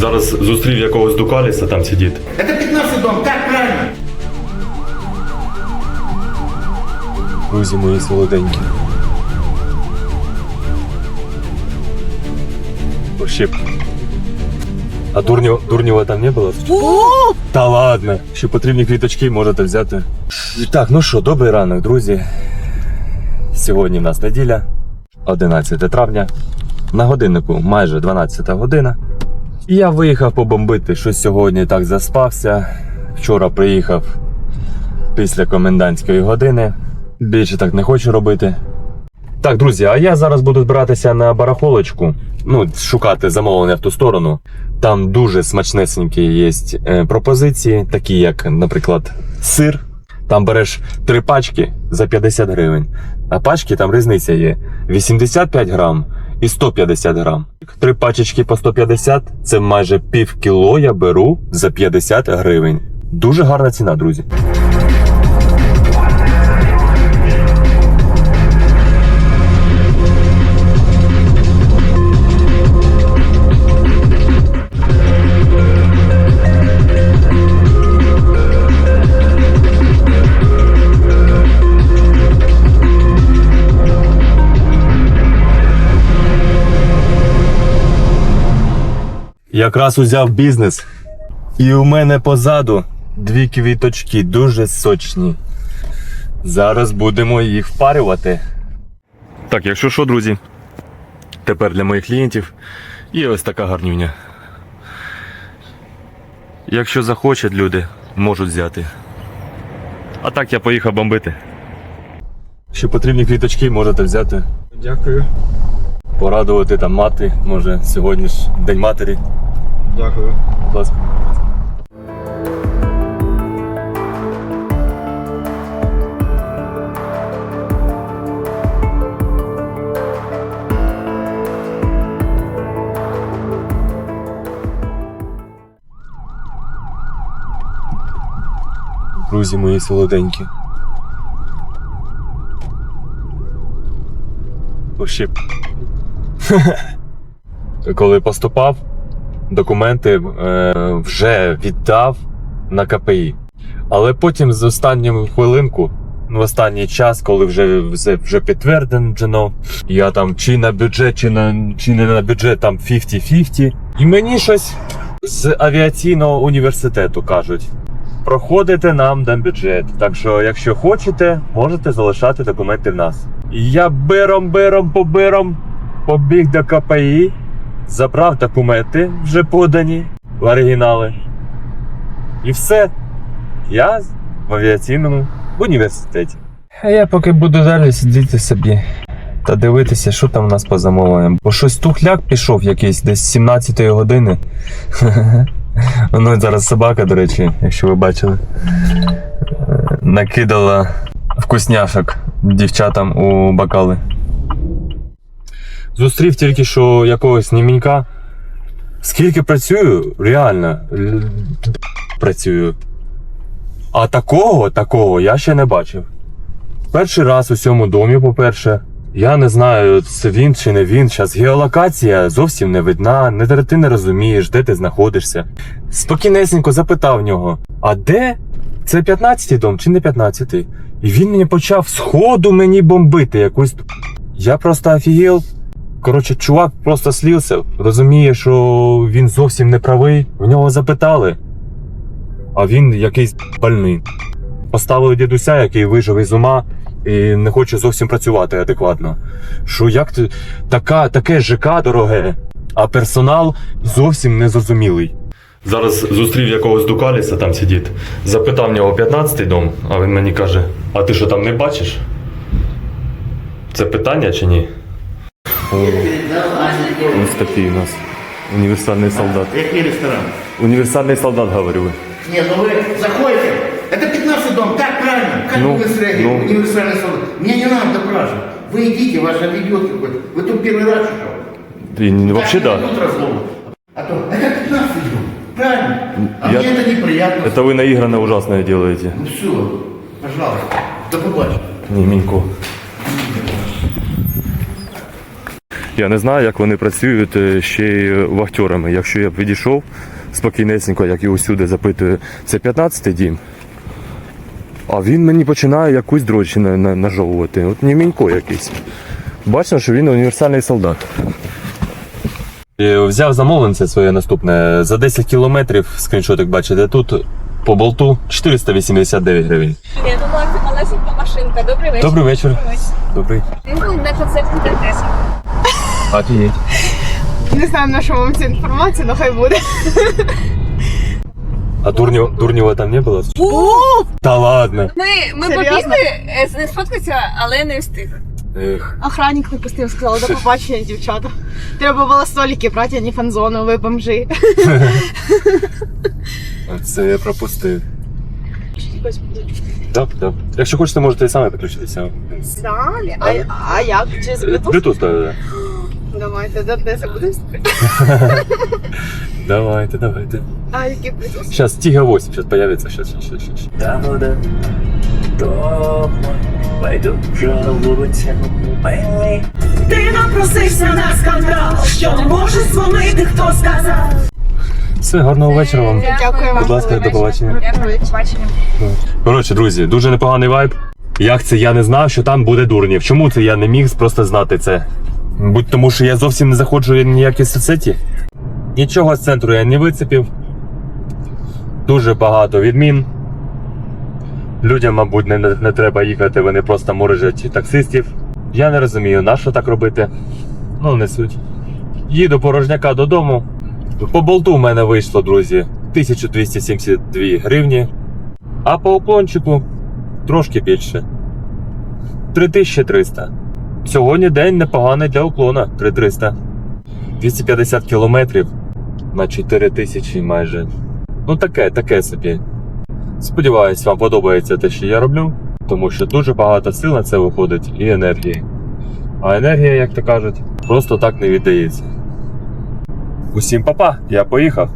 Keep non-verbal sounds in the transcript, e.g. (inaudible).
Зараз зустрів якогось Дукаліса, там сидить. Это 15 дом, так правильно? Друзі мої солоденькі. Вообще. А дурнього, дурнього там не було? Та ладно. Ще потрібні квіточки можете взяти. Так, ну що, добрий ранок, друзі. Сьогодні в нас неділя, 11 травня. На годиннику майже 12 година. І я виїхав побомбити, що сьогодні так заспався. Вчора приїхав після комендантської години. Більше так не хочу робити. Так, друзі, а я зараз буду збиратися на барахолочку. Ну, шукати замовлення в ту сторону. Там дуже смачнесенькі є е, пропозиції, такі як, наприклад, сир. Там береш три пачки за 50 гривень. А пачки там різниця є: 85 грам і 150 грам. Три пачечки по 150 це майже пів кіло я беру за 50 гривень. Дуже гарна ціна, друзі. Якраз узяв бізнес. І у мене позаду дві квіточки дуже сочні. Зараз будемо їх впарювати. Так, якщо що, друзі, тепер для моїх клієнтів є ось така гарнюня. Якщо захочуть люди, можуть взяти. А так я поїхав бомбити. Ще потрібні квіточки можете взяти. Дякую. Порадувати там мати, може сьогодні ж День матері. Дякую. Будь ласка. Друзі мої солоденькі. Вообще. (laughs) Коли поступав, документи е, вже віддав на КПІ. Але потім з останню хвилинку, в останній час, коли вже все вже підтверджено, я там чи на бюджет, чи, на, чи не на бюджет там 50-50. І мені щось з авіаційного університету кажуть. Проходите нам на бюджет. Так що, якщо хочете, можете залишати документи в нас. Я биром-биром побиром побіг до КПІ, забрав документи вже подані в оригінали. І все. Я в авіаційному університеті. А я поки буду далі сидіти собі та дивитися, що там у нас по замовленням. Бо щось тухляк пішов якийсь десь з 17 години. (laughs) Ну, зараз собака, до речі, якщо ви бачили, е, накидала вкусняшок дівчатам у бокали. Зустрів тільки що якогось німінька. Скільки працюю, реально працюю. А такого, такого я ще не бачив. Перший раз у цьому домі, по-перше. Я не знаю, це він чи не він. Зараз геолокація зовсім не видна, не ти не розумієш, де ти знаходишся. Спокійнесенько запитав нього: а де? Це 15-й дом чи не 15-й? І він мені почав сходу мені бомбити якусь. Я просто офігел. Коротше, чувак просто слівся, розуміє, що він зовсім не правий. В нього запитали. А він якийсь больний. Поставили дідуся, який вижив із ума і не хоче зовсім працювати адекватно. Що як ти така, таке ЖК дороге, а персонал зовсім незрозумілий. Зараз зустрів якогось Дукаліса, там сидить. Запитав нього 15-й дом, а він мені каже: А ти що там не бачиш? Це питання чи ні? Ось такий у нас універсальний солдат. Какой ресторан? Універсальний солдат, говорю. Не, ну вы заходите. Это 15 дом, так правильно? Как Ну, вы среагируете? ну. Универсальный солдат. Мне не надо допрашивать. Вы идите, ваш ведет какой-то. Вы тут первый раз что? І, вообще, Так, да. не идут разломы. А то, это 15 дом. Правильно? А Я- мне это неприятно. Это вы наигранно ужасное делаете. Ну все, пожалуйста. До побачення. Не, Минько. Я не знаю, як вони працюють е, ще й вахтерами. Якщо я підійшов спокійнесенько, як і усюди запитую, це 15-й дім. А він мені починає якусь дрочі на- на- нажовувати. От німінько якийсь. Бачимо, що він універсальний солдат. Взяв замовленце своє наступне. За 10 кілометрів, скріншотик бачите, тут по болту 489 гривень. Я думала, це малесенька машинка. Добрий вечір. Добрий вечір. Добрий. Він був на концерті Дентеса. Офігеть. Не знаю, на що вам ця інформація, але хай буде. А Дурнєва, Дурнєва там не було? Та ладно. Ми, ми Серйозно? побігли е, з ним сфоткатися, але не встиг. Ех. Охранник не пустив, сказав, до побачення, дівчата. Треба було столики брати, а не фанзону, ви бомжи. Це я пропустив. Так, так. Якщо хочете, можете і самі підключитися. Далі? А, а як? Через Bluetooth? Bluetooth, так. Давайте, до Одеси будемо (laughs) Давайте, давайте. А, який Bluetooth? Сейчас Тига 8 сейчас появится. Сейчас, сейчас, сейчас. Там буде дома, байдуже вулиця милий. Ти напросився на скандал, що не можеш дзвонити, хто сказав. Все, гарного вечора вам. Дякую вам. Будь ласка, до побачення. Дякую, побачення. Коротше, друзі, дуже непоганий вайб. Як це я не знав, що там буде дурнів? Чому це я не міг просто знати це? Будь тому, що я зовсім не заходжу в ніякі соцсеті. Нічого з центру я не вицепив. Дуже багато відмін. Людям, мабуть, не, не треба їхати, вони просто морожать таксистів. Я не розумію, на що так робити. Ну, не суть. Їду порожняка додому. По болту в мене вийшло, друзі, 1272 гривні. А по уклончику трошки більше. 3300. Сьогодні день непоганий для уклона 3300. 250 кілометрів на 4000 майже. Ну таке, таке собі. Сподіваюсь, вам подобається те, що я роблю, тому що дуже багато сил на це виходить і енергії. А енергія, як то кажуть, просто так не віддається. Усім папа, я поїхав.